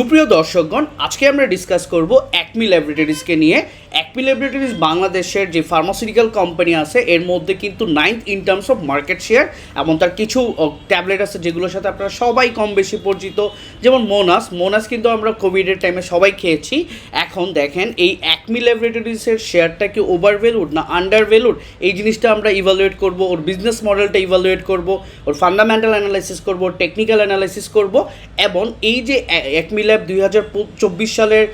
সুপ্রিয় দর্শকগণ আজকে আমরা ডিসকাস করব অ্যাকমি ল্যাবরেটরিজকে নিয়ে। অ্যাকমি ল্যাবরেটরিজ বাংলাদেশের যে ফার্মাসিউটিক্যাল কোম্পানি আছে, এর মধ্যে কিন্তু ninth in terms of market share এবং তার কিছু ট্যাবলেট আছে যেগুলোর সাথে আপনারা সবাই কম বেশি পরিচিত। যেমন মোনাস মোনাস কিন্তু আমরা কোভিডের টাইমে সবাই খেয়েছি। এখন দেখেন এই অ্যাকমি ল্যাবরেটরিজের শেয়ারটা কি ওভার ভ্যালুড না আন্ডার ভ্যালুড এই জিনিসটা আমরা ইভালুয়েট করব, ওর বিজনেস মডেলটা ইভালুয়েট করব, ওর ফান্ডামেন্টাল অ্যানালাইসিস করব টেকনিক্যাল অ্যানালাইসিস করব এবং এই যে অ্যাকমি ল্যাব দুই হাজার চব্বিশ সালের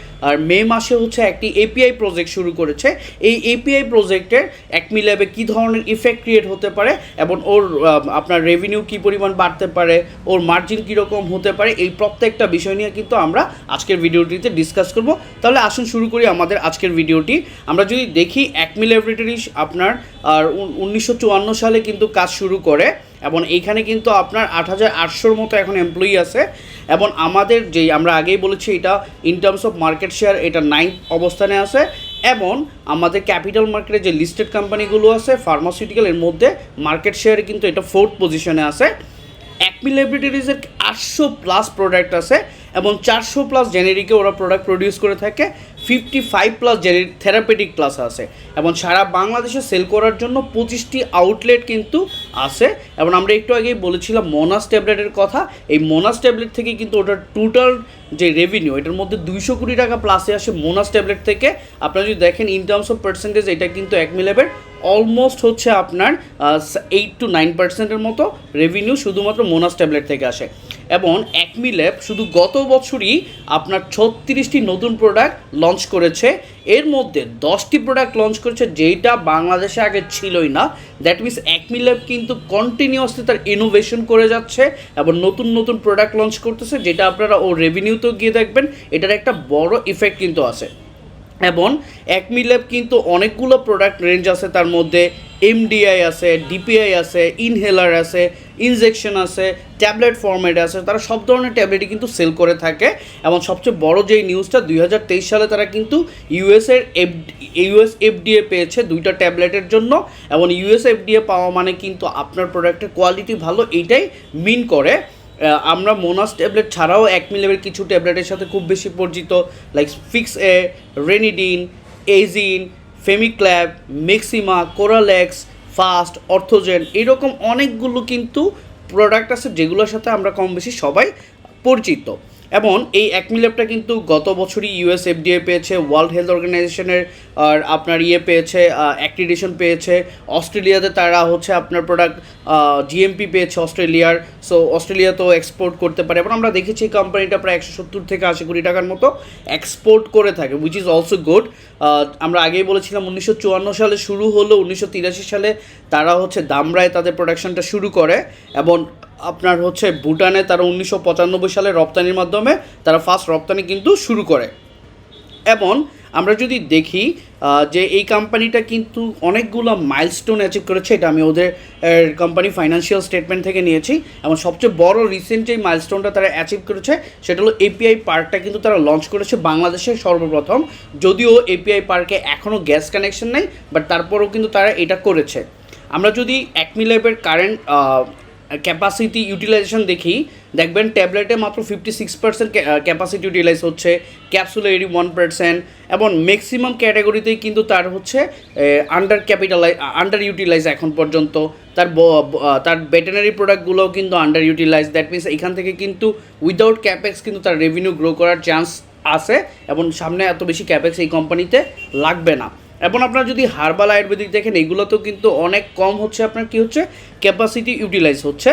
মে মাসে হচ্ছে একটি এপিআই প্রজেক্ট শুরু করেছে। এই এপিআই প্রজেক্টের অ্যাকমি ল্যাবে কী ধরনের ইফেক্ট ক্রিয়েট হতে পারে এবং ওর আপনার রেভিনিউ কী পরিমাণ বাড়তে পারে, ওর মার্জিন কীরকম হতে পারে, এই প্রত্যেকটা বিষয় নিয়ে কিন্তু আমরা আজকের ভিডিওটিতে ডিসকাস করব। তাহলে আসুন শুরু করি আমাদের আজকের ভিডিওটি। আমরা যদি দেখি অ্যাকমি ল্যাবরেটরিজ আপনার, আর উনিশশো চুয়ান্ন সালে কিন্তু কাজ শুরু করে এবং এইখানে কিন্তু আপনার আট হাজার আটশোর মতো এখন এমপ্লয়ি আছে এবং আমাদের যেই, আমরা আগেই বলেছি এটা in terms of market share এটা নাইন্থ অবস্থানে আছে। এবং আমাদের ক্যাপিটাল মার্কেটে যে লিস্টেড কোম্পানিগুলো আছে ফার্মাসিউটিক্যালের মধ্যে মার্কেট শেয়ারে কিন্তু এটা ফোর্থ পজিশনে আছে। অ্যাকমি ল্যাবরেটরিজের আটশো প্লাস প্রোডাক্ট আছে এবং চারশো প্লাস জেনেরিকে ওরা প্রোডাক্ট প্রডিউস করে থাকে। ফিফটি ফাইভ প্লাস যে থেরাপিটিক প্লাস আছে। এবং সারা বাংলাদেশে সেল করার জন্য পঁচিশটি আউটলেট কিন্তু আছে। এবং আমরা একটু আগেই বলেছিলাম মোনাস ট্যাবলেটের কথা। এই মোনাস ট্যাবলেট থেকে কিন্তু ওটার টোটাল যে রেভিনিউ এটার মধ্যে দুইশো কোটি টাকা প্লাসে আসে মোনাস ট্যাবলেট থেকে। আপনারা যদি দেখেন ইন টার্মস অফ পার্সেন্টেজ এটা কিন্তু এক মিলেবের অলমোস্ট হচ্ছে আপনার এইট টু নাইন পার্সেন্টের মতো রেভিনিউ শুধুমাত্র মোনাস ট্যাবলেট থেকে আসে। এবং একমি ল্যাব শুধু গত বছরই আপনার ছত্রিশটি নতুন প্রোডাক্ট লঞ্চ করেছে। এর মধ্যে দশটি প্রোডাক্ট লঞ্চ করেছে যেইটা বাংলাদেশে আগে ছিলই না। দ্যাট মিনস একমি ল্যাব কিন্তু কন্টিনিউয়াসলি তার ইনোভেশন করে যাচ্ছে এবং নতুন নতুন প্রোডাক্ট লঞ্চ করতেছে, যেটা আপনারা ও রেভিনিউতেও গিয়ে দেখবেন। এটার একটা বড় ইফেক্ট কিন্তু আছে। এবং একমি ল্যাব কিন্তু অনেকগুলো প্রোডাক্ট রেঞ্জ আছে, তার মধ্যে এমডিআই আছে ডিপিআই আছে ইনহেলার আছে ইনজেকশন আছে ট্যাবলেট ফর্মেট আছে, তারা সব ধরনের ট্যাবলেটই কিন্তু সেল করে থাকে। এবং সবচেয়ে বড় যেই নিউজটা দুই হাজার তেইশ সালে তারা কিন্তু ইউএসের এফ ইউএস এফডিএ পেয়েছে দুইটা ট্যাবলেটের জন্য। এবং ইউএস এফডিএ পাওয়া মানে কিন্তু আপনার প্রোডাক্টের কোয়ালিটি ভালো, এইটাই মিন করে। আমরা মোনাস ট্যাবলেট ছাড়াও এক মিলের কিছু ট্যাবলেটের সাথে খুব বেশি পরিচিত লাইক ফিক্স এ রেনিডিন এজিন ফেমিক্ল্যাব মেক্সিমা কোরালেক্স ফাস্ট অর্থোজেন এরকম অনেকগুলো কিন্তু প্রোডাক্ট আছে যেগুলোর সাথে আমরা কম বেশি সবাই পরিচিত। এবং এই অ্যাকমিল্যাবটা কিন্তু গত বছরই ইউএস এফডিএ পেয়েছে ওয়ার্ল্ড হেলথ অর্গানাইজেশনের আর আপনার ইয়ে পেয়েছে অ্যাক্রিডিশন পেয়েছে। অস্ট্রেলিয়াতে তারা হচ্ছে আপনার প্রোডাক্ট জিএমপি পেয়েছে অস্ট্রেলিয়ার। সো অস্ট্রেলিয়াতেও এক্সপোর্ট করতে পারে। এবং আমরা দেখেছি কোম্পানিটা প্রায় একশো সত্তর থেকে আশি কোটি টাকার মতো এক্সপোর্ট করে থাকে উইচ ইজ অলসো গুড আমরা আগেই বলেছিলাম উনিশশো চুয়ান্ন সালে শুরু হলো, উনিশশো তিরাশি সালে তারা হচ্ছে দামরায় তাদের প্রোডাকশনটা শুরু করে। এবং আপনার হচ্ছে ভুটানে তারা উনিশশো পঁচানব্বই সালে রপ্তানির মাধ্যমে তারা ফার্স্ট রপ্তানি কিন্তু শুরু করে। এবং আমরা যদি দেখি যে এই কোম্পানিটা কিন্তু অনেকগুলো মাইলস্টোন অ্যাচিভ করেছে, এটা আমি ওদের কোম্পানি ফাইন্যান্সিয়াল স্টেটমেন্ট থেকে নিয়েছি। এবং সবচেয়ে বড় রিসেন্ট যে মাইলস্টোনটা তারা অ্যাচিভ করেছে, সেটা হলো এপিআই পার্কটা কিন্তু তারা লঞ্চ করেছে বাংলাদেশে সর্বপ্রথম। যদিও এপিআই পার্কে এখনও গ্যাস কানেকশন নেই বাট তারপরেও কিন্তু তারা এটা করেছে। আমরা যদি অ্যাকমি ল্যাবের কারেন্ট ক্যাপাসিটি ইউটিলাইজেশন দেখি, দেখবেন ট্যাবলেটে মাত্র fifty six percent capacity utilize হচ্ছে ক্যাপসুলে এইটি ওয়ান পার্সেন্ট এবং ম্যাক্সিমাম ক্যাটাগরিতেই কিন্তু তার হচ্ছে আন্ডার ক্যাপিটালাইজ আন্ডার ইউটিলাইজ এখন পর্যন্ত। তার তার ভেটেনারি প্রোডাক্টগুলোও কিন্তু আন্ডার ইউটিলাইজ দ্যাট মিনস এখান থেকে কিন্তু উইদাউট ক্যাপেক্স কিন্তু তার রেভিনিউ গ্রো করার চান্স আছে, এবং সামনে এত বেশি ক্যাপেক্স এই কোম্পানিতে লাগবে না। এবং আপনারা যদি হার্বাল আয়ুর্বেদিক দেখেন, এগুলোতেও কিন্তু অনেক কম হচ্ছে। আপনার কি হচ্ছে? ক্যাপাসিটি ইউটিলাইজ হচ্ছে।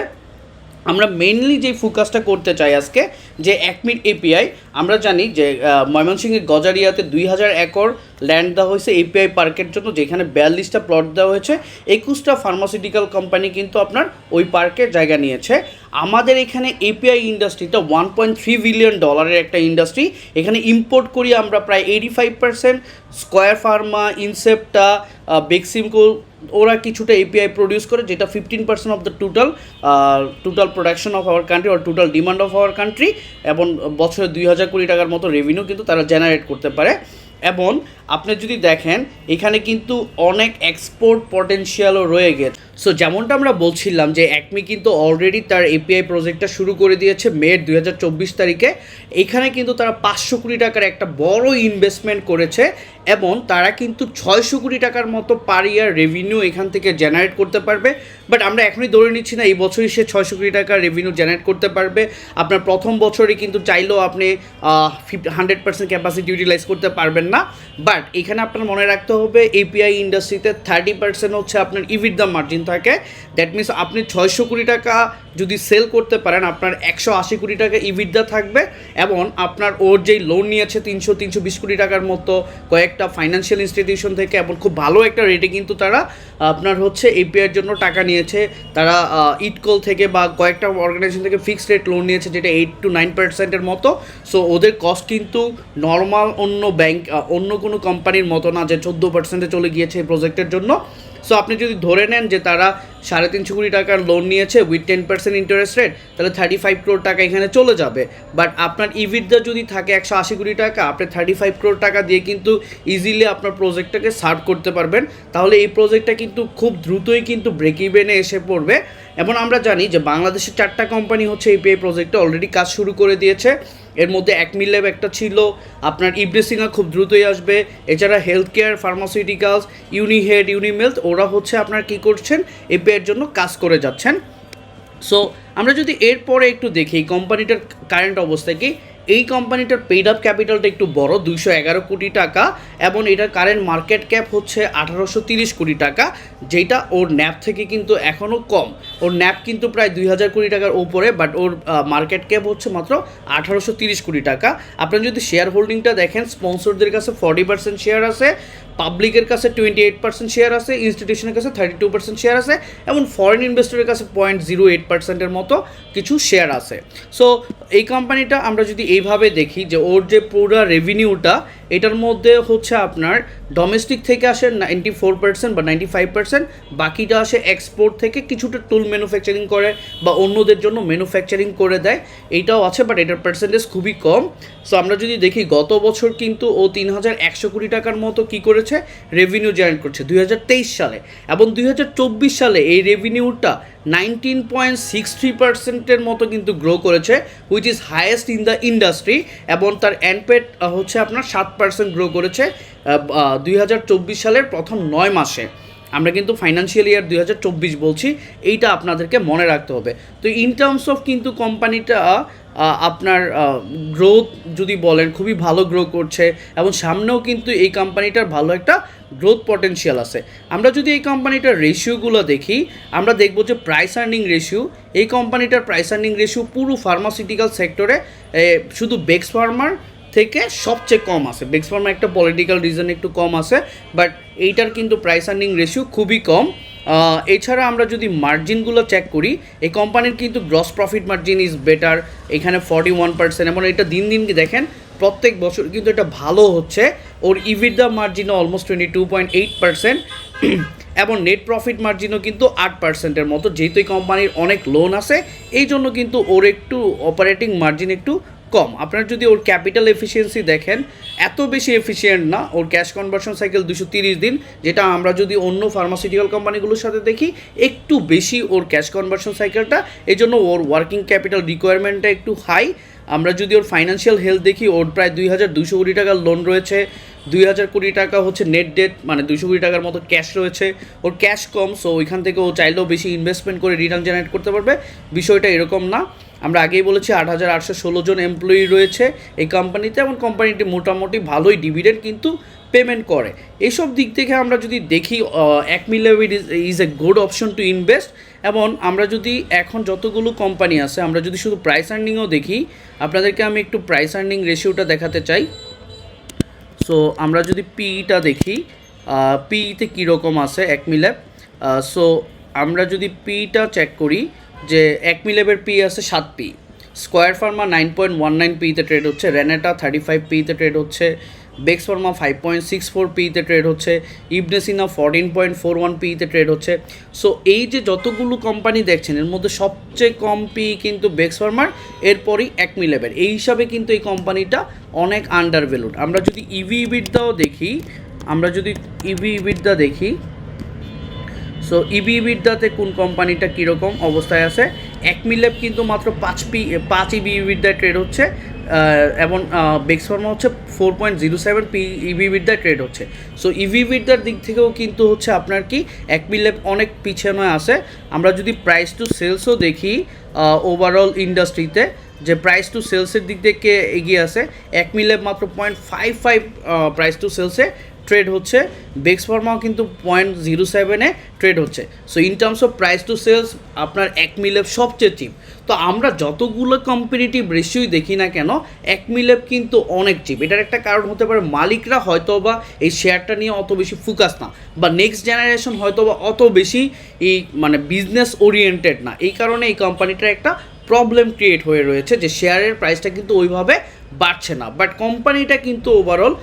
আমরা মেইনলি যে ফোকাসটা করতে চাই আজকে, যে একমিট এপিআই আমরা জানি যে ময়মনসিংহের গজারিয়াতে দুই হাজার একর ল্যান্ড দেওয়া হয়েছে এপিআই পার্কের জন্য, যেখানে বিয়াল্লিশটা প্লট দেওয়া হয়েছে। একুশটা ফার্মাসিউটিক্যাল কোম্পানি কিন্তু আপনার ওই পার্কে জায়গা নিয়েছে। আমাদের এখানে এপিআই ইন্ডাস্ট্রিটা ওয়ান পয়েন্ট থ্রি বিলিয়ন ডলারের একটা ইন্ডাস্ট্রি এখানে ইম্পোর্ট করি আমরা প্রায় eighty five percent Square pharma Incepta Beximco ওরা কিছুটা এপিআই প্রডিউস করে, যেটা fifteen percent of the total total production of our country R total demand of our country এবং বছরে দুই হাজার কোটি টাকার মতো রেভিনিউ কিন্তু তারা জেনারেট করতে পারে। এবং আপনি যদি দেখেন, এখানে কিন্তু অনেক এক্সপোর্ট পটেনশিয়ালও রয়ে গেছে। সো যেমনটা আমরা বলছিলাম যে একমি কিন্তু অলরেডি তার এপিআই প্রজেক্টটা শুরু করে দিয়েছে মে দুই হাজার চব্বিশ তারিখে। এখানে কিন্তু তারা পাঁচশো কোটি টাকার একটা বড় ইনভেস্টমেন্ট করেছে এবং তারা কিন্তু ছয়শো কোটি টাকার মতো পার ইয়ার রেভিনিউ এখান থেকে জেনারেট করতে পারবে। বাট আমরা এখনই ধরে নিচ্ছি না, এই বছরই সে ছয়শো কোটি টাকার রেভিনিউ জেনারেট করতে পারবে। আপনার প্রথম বছরে কিন্তু চাইলেও আপনি fifty hundred percent capacity utilize করতে পারবেন না। বাট এখানে আপনার মনে রাখতে হবে এপিআই ইন্ডাস্ট্রিতে থার্টি পার্সেন্ট হচ্ছে আপনার দাম মার্জিন থাকে। দ্যাট মিনস আপনি ছয়শো কোটি টাকা যদি সেল করতে পারেন, আপনার একশো আশি কোটি টাকা ইভিডা থাকবে এবং আপনার ওর যেই লোন নিয়েছে তিনশো তিনশো বিশ কোটি টাকার মতো কয়েকটা ফাইন্যান্সিয়াল ইনস্টিটিউশন থেকে, এবং খুব ভালো একটা রেটে কিন্তু তারা, আপনার হচ্ছে এপিআইয়ের জন্য টাকা নিয়েছে। তারা ইটকল থেকে বা কয়েকটা অর্গানাইজেশন থেকে ফিক্সড রেট লোন নিয়েছে, যেটা এইট টু নাইন পার্সেন্টের মতো। সো ওদের কস্ট কিন্তু নর্মাল অন্য ব্যাংক অন্য কোনো কোম্পানির মতো না যে চোদ্দ পার্সেন্টে চলে গিয়েছে এই প্রজেক্টের জন্য। সো আপনি যদি ধরে নেন যে তারা সাড়ে তিনশো কোটি টাকার লোন নিয়েছে with ten percent interest rate তাহলে থার্টি ফাইভ ক্রোর টাকা এখানে চলে যাবে। বাট আপনার ইভিডা যদি থাকে একশো আশি কোটি টাকা, আপনি থার্টি ফাইভ ক্রোর টাকা দিয়ে কিন্তু ইজিলি আপনার প্রজেক্টটাকে সার্ভ করতে পারবেন। তাহলে এই প্রজেক্টটা কিন্তু খুব দ্রুতই কিন্তু ব্রেক ইভেনে এসে পড়বে। এবং আমরা জানি যে বাংলাদেশের চারটা কোম্পানি হচ্ছে এই পে প্রজেক্টে অলরেডি কাজ শুরু করে দিয়েছে। এর মধ্যে এক ল্যাব একটা ছিল, আপনার ইব্রেসিংয়া খুব দ্রুতই আসবে। এছাড়া হেলথ কেয়ার ফার্মাসিউটিক্যালস ইউনিহেড ইউনিমেলথ ওরা হচ্ছে আপনার কী করছেন? এপিআইয়ের জন্য কাজ করে যাচ্ছেন। সো আমরা যদি এরপরে একটু দেখি কোম্পানিটার কারেন্ট অবস্থা কি এই কোম্পানিটার পেইড আপ ক্যাপিটালটা একটু বড়, দুইশো এগারো কোটি টাকা এবং এটার কারেন্ট মার্কেট ক্যাপ হচ্ছে আঠারোশো তিরিশ কোটি টাকা, যেটা ওর ন্যাপ থেকে কিন্তু এখনও কম। ওর ন্যাপ কিন্তু প্রায় দুই হাজার কোটি টাকার ওপরে বাট ওর মার্কেট ক্যাপ হচ্ছে মাত্র আঠারোশো তিরিশ কোটি টাকা। আপনারা যদি শেয়ার হোল্ডিংটা দেখেন স্পন্সরদের কাছে ফর্টি পার্সেন্ট শেয়ার আছে পাবলিকের কাছে টোয়েন্টি এইট পার্সেন্ট শেয়ার আছে ইনস্টিটিউশনের কাছে থার্টি টু পার্সেন্ট শেয়ার আছে, এবং ফরেন ইনভেস্টরের কাছে পয়েন্ট জিরো এইট পার্সেন্টের মতো কিছু শেয়ার আছে। সো এই কোম্পানিটা আমরা যদি এইভাবে দেখি যে ওর যে পুরো রেভিনিউটা এটার মধ্যে হচ্ছে আপনার ডোমেস্টিক থেকে আসে নাইনটি ফোর পার্সেন্ট বা নাইনটি ফাইভ পার্সেন্ট বাকিটা আসে এক্সপোর্ট থেকে কিছুটা টুল ম্যানুফ্যাকচারিং করে বা অন্যদের জন্য ম্যানুফ্যাকচারিং করে দেয়। এইটাও আছে বাট এটার পার্সেন্টেজ খুবই কম। সো আমরা যদি দেখি, গত বছর কিন্তু ও তিন হাজার একশো কোটি টাকার মতো কী করেছে? রেভিনিউ জেনারেট করছে দুই হাজার তেইশ সালে। এবং দুই হাজার চব্বিশ সালে এই রেভিনিউটা নাইনটিন পয়েন্ট সিক্স থ্রি পার্সেন্টের মতো কিন্তু গ্রো করেছে which is highest in the industry এবং তার অ্যানপেড হচ্ছে আপনার সাত পার্সেন্ট গ্রো করেছে দুই হাজার চব্বিশ সালের প্রথম নয় মাসে। আমরা কিন্তু ফাইন্যান্সিয়াল ইয়ার দুই হাজার চব্বিশ বলছি, এইটা আপনাদেরকে মনে রাখতে হবে। তো ইন টার্মস অফ কিন্তু কোম্পানিটা আপনার গ্রোথ যদি বলেন, খুবই ভালো গ্রো করছে, এবং সামনেও কিন্তু এই কোম্পানিটার ভালো একটা গ্রোথ পটেনশিয়াল আছে। আমরা যদি এই কোম্পানিটার রেশিওগুলো দেখি, আমরা দেখব যে প্রাইস আর্নিং রেশিও এই কোম্পানিটার প্রাইস আর্নিং রেশিও পুরো ফার্মাসিউটিক্যাল সেক্টরে শুধু বেক্স ফার্মার থেকে সবচেয়ে কম আছে বেক্স ফার্মা একটা পলিটিক্যাল রিজন একটু কম আছে বাট এইটার কিন্তু প্রাইস আর্নিং রেশিও খুবই কম। এছাড়া আমরা যদি মার্জিনগুলো চেক করি, এই কোম্পানির কিন্তু gross profit margin is better এখানে ফর্টি ওয়ান পার্সেন্ট এবং এটা দিন দিন দেখেন, প্রত্যেক বছর কিন্তু এটা ভালো হচ্ছে। ওর EBITDA মার্জিনও almost twenty two point eight percent এবং নেট প্রফিট মার্জিনও কিন্তু আট পার্সেন্টের মতো, যেহেতু এই কোম্পানির অনেক লোন আছে এই জন্য কিন্তু ওর একটু অপারেটিং মার্জিন একটু কম। আপনার যদি ওর ক্যাপিটাল এফিসিয়েন্সি দেখেন, এত বেশি এফিসিয়েন্ট না। ওর ক্যাশ কনভার্সন সাইকেল দুশো তিরিশ দিন, যেটা আমরা যদি অন্য ফার্মাসিউটিক্যাল কোম্পানিগুলোর সাথে দেখি, একটু বেশি ওর ক্যাশ কনভার্সন সাইকেলটা এই জন্য ওর ওয়ার্কিং ক্যাপিটাল রিকোয়ারমেন্টটা একটু হাই আমরা যদি ওর ফাইন্যান্সিয়াল হেলথ দেখি, ওর প্রায় দুই হাজার দুশো কোটি টাকার লোন রয়েছে। দুই হাজার কোটি টাকা হচ্ছে নেট ডেট মানে দুশো কোটি টাকার মতো ক্যাশ রয়েছে। ওর ক্যাশ কম সো ওইখান থেকে ও চাইলেও বেশি ইনভেস্টমেন্ট করে রিটার্ন জেনারেট করতে পারবে। বিষয়টা এরকম না। আমরা আগেই বলেছি আট হাজার আটশো ষোলো জন এমপ্লয়ি রয়েছে এই কোম্পানিতে এবং কোম্পানিটি মোটামুটি ভালোই ডিভিডেন্ড কিন্তু পেমেন্ট করে। এইসব দিক থেকে আমরা যদি দেখি এক million is a good option to invest এবং আমরা যদি এখন যতগুলো কোম্পানি আছে, আমরা যদি শুধু প্রাইস আর্নিংও দেখি, আপনাদেরকে আমি একটু প্রাইস আর্নিং রেশিওটা দেখাতে চাই। সো আমরা যদি পিইটা দেখি পিইতে কীরকম আছে এক মিল্যাব সো আমরা যদি পিটা চেক করি যে এক মিলেবের পি আছে সাত P. Square pharma nine point one nine পিতে ট্রেড হচ্ছে, রেনেটা থার্টি ফাইভ পিতে ট্রেড হচ্ছে, Bex pharma five point six four পিতে ট্রেড হচ্ছে, Ibn Sina fourteen point four one পিতে ট্রেড হচ্ছে। সো এই যে যতগুলো কোম্পানি দেখছেন, এর মধ্যে সবচেয়ে কম পি কিন্তু বেক্স ফার্মার, এরপরই এক মিলেবের এই হিসাবে কিন্তু এই কোম্পানিটা অনেক আন্ডার ভ্যালুড আমরা যদি ইভি ইবিডদাও দেখি, আমরা যদি ইভি ইবিডদা দেখি সো ইবি বিদ্যাতে কোন কোম্পানিটা কীরকম অবস্থায় আছে? এক মিলেপ কিন্তু মাত্র পাঁচ পি, পাঁচ ইবি বিদ্যায় ট্রেড হচ্ছে এবং বেক্স ফার্মা হচ্ছে four point zero seven P EV বিদ্যায় ট্রেড হচ্ছে। সো ইভি বিদ্যার দিক থেকেও কিন্তু হচ্ছে আপনার কি এক মিলেপ অনেক পিছনে আছে। আমরা যদি প্রাইস টু সেলসও দেখি ওভারঅল ইন্ডাস্ট্রিতে যে প্রাইস টু সেলসের দিক থেকে এগিয়ে আছে এক মিলে মাত্র point five five price to সেলসে trade হচ্ছে। বেক্স ফার্মাও কিন্তু পয়েন্ট জিরো সেভেনে ট্রেড হচ্ছে। So in terms of price to sales আপনার এক মিলেপ সবচেয়ে চিপ তো আমরা যতগুলো কম্পিটিটিভ রেশিওই দেখি না কেন, এক মিলেপ কিন্তু অনেক চিপ এটার একটা কারণ হতে পারে মালিকরা হয়তো বা এই শেয়ারটা নিয়ে অত বেশি ফোকাস না। বা নেক্সট জেনারেশন হয়তো বা অত বেশি এই মানে বিজনেস ওরিয়েন্টেড না। এই কারণে এই কোম্পানিটার একটা প্রবলেম ক্রিয়েট হয়ে রয়েছে যে শেয়ারের প্রাইসটা কিন্তু ওইভাবে বাড়ছে না। বাট কোম্পানিটা কিন্তু ওভারঅল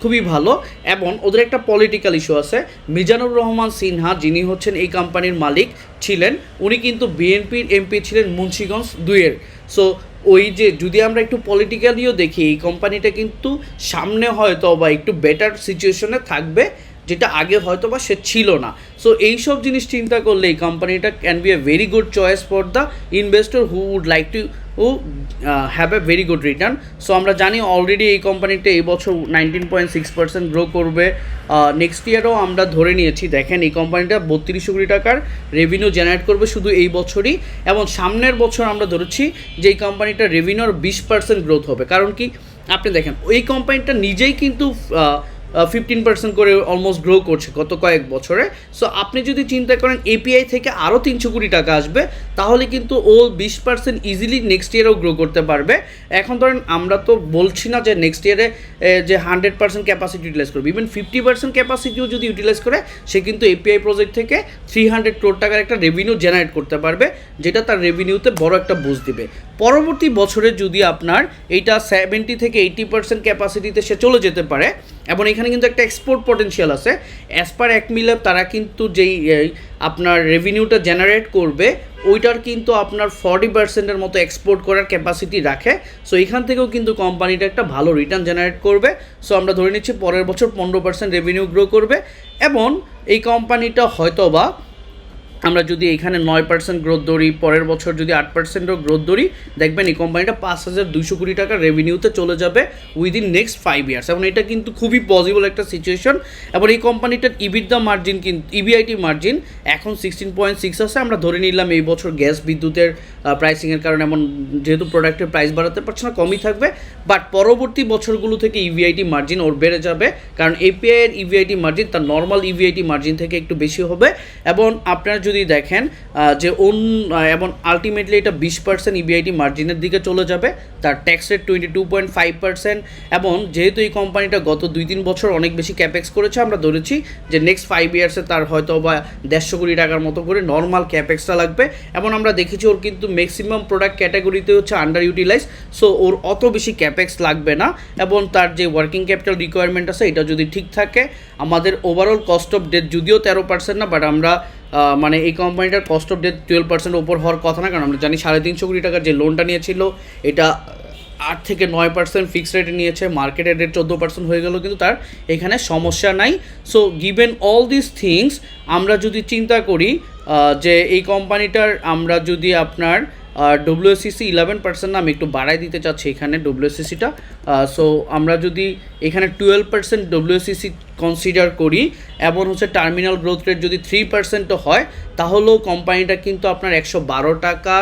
খুবই ভালো এবং ওদের একটা পলিটিক্যাল ইস্যু আছে। মিজানুর রহমান সিনহা যিনি হচ্ছেন এই কোম্পানির মালিক ছিলেন, উনি কিন্তু বিএনপির এমপি ছিলেন মুন্সিগঞ্জ দুইয়ের। সো ওই যে যদি আমরা একটু পলিটিক্যালিও দেখি, এই কোম্পানিটা কিন্তু সামনে হয়তো বা একটু বেটার সিচুয়েশনে থাকবে। যেটা আগে হয়তো বা সে ছিল না। সো এইসব জিনিস চিন্তা করলে এই কোম্পানিটা can be a very good choice for the investor who would like to O have a very good return so আমরা জানি অলরেডি এই কোম্পানিটা এই বছর nineteen point six percent grow করবে। নেক্সট ইয়ারও আমরা ধরে নিয়েছি। দেখেন, এই কোম্পানিটা বত্রিশশো কোটি টাকার রেভিনিউ জেনারেট করবে শুধু এই বছরই। এবং সামনের বছর আমরা ধরেছি যে এই কোম্পানিটার রেভিনিউর বিশ পার্সেন্ট গ্রোথ হবে। কারণ কি? আপনি দেখেন, ওই কোম্পানিটা নিজেই কিন্তু ফিফটিন পার্সেন্ট করে অলমোস্ট গ্রো করছে গত কয়েক বছরে। সো আপনি যদি চিন্তা করেন এপিআই থেকে আরও তিনশো কোটি টাকা আসবে, তাহলে কিন্তু ও বিশ পার্সেন্ট ইজিলি নেক্সট ইয়ারেও গ্রো করতে পারবে। এখন ধরেন, আমরা তো বলছি না যে নেক্সট ইয়ারে যে হান্ড্রেড পার্সেন্ট ক্যাপাসিটি ইউটিলাইজ করবে। ইভেন ফিফটি পার্সেন্ট ক্যাপাসিটিও যদি ইউটিলাইজ করে, সে কিন্তু এপিআই প্রজেক্ট থেকে থ্রি হান্ড্রেড ক্রোড টাকার একটা রেভিনিউ জেনারেট করতে পারবে, যেটা তার রেভিনিউতে বড় একটা বুঝ দিবে। পরবর্তী বছরে যদি আপনার এইটা সেভেন্টি থেকে এইটি পার্সেন্ট ক্যাপাসিটিতে সে চলে যেতে পারে এবং এখানে কিন্তু একটা এক্সপোর্ট পটেন্সিয়াল আছে। অ্যাজ পার এক মিলে তারা কিন্তু যেই আপনার রেভিনিউটা জেনারেট করবে, ওইটার কিন্তু আপনার ফর্টি পার্সেন্টের মতো এক্সপোর্ট করার ক্যাপাসিটি রাখে। সো এখান থেকেও কিন্তু কোম্পানিটা একটা ভালো রিটার্ন জেনারেট করবে। সো আমরা ধরে নিচ্ছি পরের বছর পনেরো পার্সেন্ট রেভিনিউ গ্রো করবে। এবং এই কোম্পানিটা হয়তো বা আমরা যদি এখানে নয় পার্সেন্ট গ্রোথ ধরি, পরের বছর যদি আট পার্সেন্টও গ্রোথ ধরি, দেখবেন এই কোম্পানিটা পাঁচ হাজার দুশো কোটি টাকার রেভিনিউতে চলে যাবে উইদিন নেক্সট ফাইভ ইয়ার্স এবং এটা কিন্তু খুবই পসিবল একটা সিচুয়েশন এবং এই কোম্পানিটার ইবিদ্যা মার্জিন কিন্তু ইবিআইটি মার্জিন এখন সিক্সটিন পয়েন্ট সিক্স আছে। আমরা ধরে নিলাম এই বছর গ্যাস বিদ্যুতের প্রাইসিংয়ের কারণে এমন যেহেতু প্রোডাক্টের প্রাইস বাড়াতে পারছে না, কমই থাকবে। বাট পরবর্তী বছরগুলো থেকে ইভিআইটি মার্জিন ওর বেড়ে যাবে। কারণ এপিআই এর ইভিআইটি মার্জিন তার নর্মাল ইভিআইটি মার্জিন থেকে একটু বেশি হবে। এবং আপনারা যদি দেখেন যে অন এবং আলটিমেটলি এটা বিশ পার্সেন্ট ইবিআইটি মার্জিনের দিকে চলে যাবে। তার tax rate twenty two point five percent এবং যেহেতু এই কোম্পানিটা গত দুই তিন বছর অনেক বেশি ক্যাপেক্স করেছে, আমরা ধরেছি যে নেক্সট ফাইভ ইয়ার্সে তার হয়তো বা দেড়শো কোটি টাকার মতো করে নর্মাল ক্যাপেক্সটা লাগবে। এবং আমরা দেখেছি ওর কিন্তু ম্যাক্সিমাম প্রোডাক্ট ক্যাটাগরিতে হচ্ছে আন্ডার ইউটিলাইজ সো ওর অত বেশি ক্যাপেক্স লাগবে না, এবং তার যে ওয়ার্কিং ক্যাপিটাল রিকোয়ারমেন্ট আছে, এটা যদি ঠিক থাকে, আমাদের ওভারঅল কস্ট অফ ডেট যদিও তেরো পার্সেন্ট না বাট আমরা মানে এই কোম্পানিটার cost of debt twelve percent ওপর হওয়ার কথা না, কারণ আমরা জানি সাড়ে তিনশো কোটি টাকার যে লোনটা নিয়েছিল, এটা আট থেকে নয় পার্সেন্ট ফিক্সড রেটে নিয়েছে মার্কেটের রেট চোদ্দ পার্সেন্ট হয়ে গেল, কিন্তু তার এখানে সমস্যা নাই। So given all this things আমরা যদি চিন্তা করি যে এই কোম্পানিটার আমরা যদি আপনার ডব্লিউএসসিসি ইলেভেন পার্সেন্ট আমি একটু বাড়াই দিতে চাচ্ছি এখানে ডব্লিউএসসিসিটা সো আমরা যদি এখানে টুয়েলভ পার্সেন্ট ডব্লিউএসসিসি কনসিডার করি, এবং হচ্ছে টার্মিনাল গ্রোথ রেট যদি থ্রি পার্সেন্টও হয়, তাহলেও কোম্পানিটা কিন্তু আপনার একশো বারো টাকা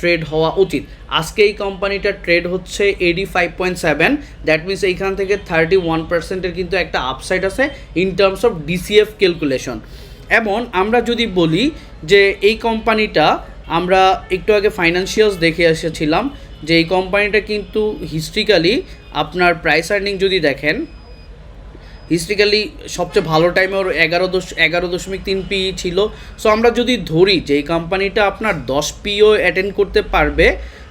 ট্রেড হওয়া উচিত। আজকে এই কোম্পানিটার ট্রেড হচ্ছে eighty five point seven that means এইখান থেকে থার্টি ওয়ান পার্সেন্টের কিন্তু একটা আপসাইড আছে in terms of DCF calculation এবং আমরা যদি বলি যে এই কোম্পানিটা আমরা একটু আগে ফাইন্যান্সিয়ালস দেখে এসেছিলাম যে এই কোম্পানিটা কিন্তু হিস্ট্রিক্যালি আপনার প্রাইস আর্নিং যদি দেখেন হিস্ট্রিক্যালি সবচেয়ে ভালো টাইমে ওর এগারো দশ, এগারো দশমিক তিন পি ছিল। সো আমরা যদি ধরি যে এই কোম্পানিটা আপনার দশ পিও অ্যাটেন্ড করতে পারবে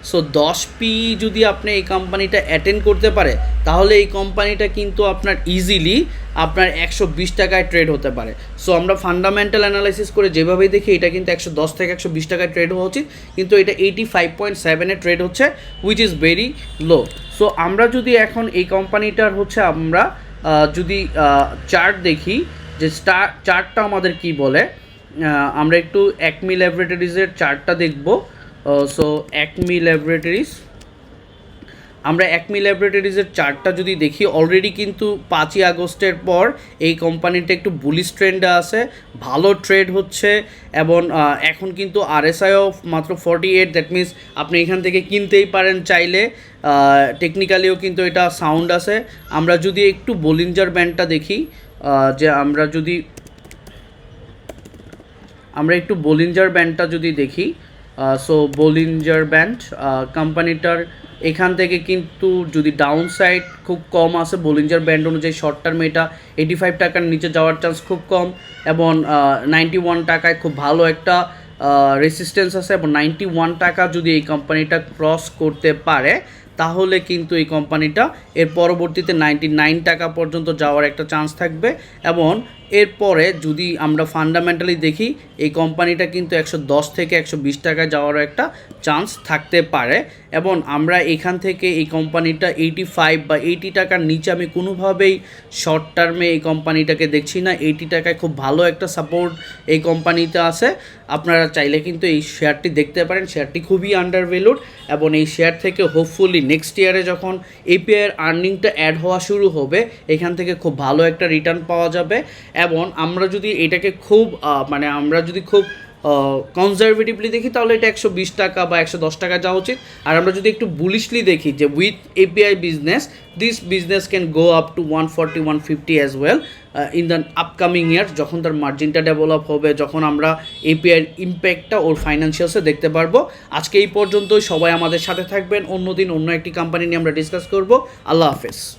সো দশ পি যদি আপনি এই কোম্পানিটা অ্যাটেন্ড করতে পারে, তাহলে এই কোম্পানিটা কিন্তু আপনার ইজিলি আপনার একশো বিশ টাকায় ট্রেড হতে পারে। সো আমরা ফান্ডামেন্টাল অ্যানালাইসিস করে যেভাবেই দেখি, এটা কিন্তু একশো দশ থেকে একশো বিশ টাকায় ট্রেড হওয়া উচিত। কিন্তু এটা এইটি ফাইভ পয়েন্ট সেভেনে ট্রেড হচ্ছে which is very low so আমরা যদি এখন এই কোম্পানিটার হচ্ছে আমরা যদি চার্ট দেখি, যে স্টার চার্টটা আমাদের কি বলে আমরা একটু একমি ল্যাবরেটরিজের চার্টটা দেখব। সো একমি ল্যাবরেটরিজ আমরা একমি ল্যাবরেটরিজের চার্টটা যদি দেখি অলরেডি কিন্তু পাঁচই আগস্টের পর এই কোম্পানিটা একটু বুলিশ ট্রেন্ডে আছে। ভালো ট্রেড হচ্ছে এবং এখন কিন্তু আরএসআইও মাত্র ফর্টি এইট দ্যাট মিনস আপনি এখান থেকে কিনতেই পারেন চাইলে। টেকনিক্যালিও কিন্তু এটা সাউন্ড আছে। আমরা যদি একটু বোলিঞ্জার ব্যান্ডটা দেখি যে আমরা যদি, আমরা একটু বোলিঞ্জার ব্যান্ডটা যদি দেখি সো বোলিঞ্জার ব্যান্ড কোম্পানিটার এখান থেকে কিন্তু যদি ডাউন সাইড খুব কম আছে বোলিঞ্জার ব্যান্ড অনুযায়ী শর্ট টার্ম এটা এইটি ফাইভ টাকার নিচে যাওয়ার চান্স খুব কম এবং নাইনটি ওয়ান টাকায় খুব ভালো একটা রেসিস্টেন্স আছে এবং নাইনটি ওয়ান টাকা যদি এই কোম্পানিটা ক্রস করতে পারে তাহলে কিন্তু এই কোম্পানিটা এর পরবর্তীতে নাইনটি নাইন টাকা পর্যন্ত যাওয়ার একটা চান্স থাকবে এবং এরপরে যদি আমরা ফান্ডামেন্টালি দেখি, এই কোম্পানিটা কিন্তু একশো দশ থেকে একশো বিশ টাকা যাওয়ারও একটা চান্স থাকতে পারে এবং আমরা এখান থেকে এই কোম্পানিটা এইটি ফাইভ বা এইটি টাকার নিচে আমি কোনোভাবেই শর্ট টার্মে এই কোম্পানিটাকে দেখছি না। এইটি টাকায় খুব ভালো একটা সাপোর্ট এই কোম্পানিতে আছে। আপনারা চাইলে কিন্তু এই শেয়ারটি দেখতে পারেন। শেয়ারটি খুবই আন্ডার ভ্যালুড এবং এই শেয়ার থেকে হোপফুলি নেক্সট ইয়ারে যখন এপিআইয়ের আর্নিংটা অ্যাড হওয়া শুরু হবে, এখান থেকে খুব ভালো একটা রিটার্ন পাওয়া যাবে। এবং আমরা যদি এটাকে খুব মানে আমরা যদি খুব কনজারভেটিভলি দেখি, তাহলে এটা একশো বিশ টাকা বা একশো দশ টাকা যাওয়া উচিত। আর আমরা যদি একটু বুলিশলি দেখি যে with API business this business can go up to one forty one fifty as well in the upcoming year যখন তার মার্জিনটা ডেভেলপ হবে, যখন আমরা এপিআইয়ের ইম্প্যাক্টটা ওর ফাইন্যান্সিয়ালসে দেখতে পারব। আজকে এই পর্যন্তই, সবাই আমাদের সাথে থাকবেন। অন্য দিন অন্য একটি কোম্পানি নিয়ে আমরা ডিসকাস করব। আল্লাহ হাফেজ।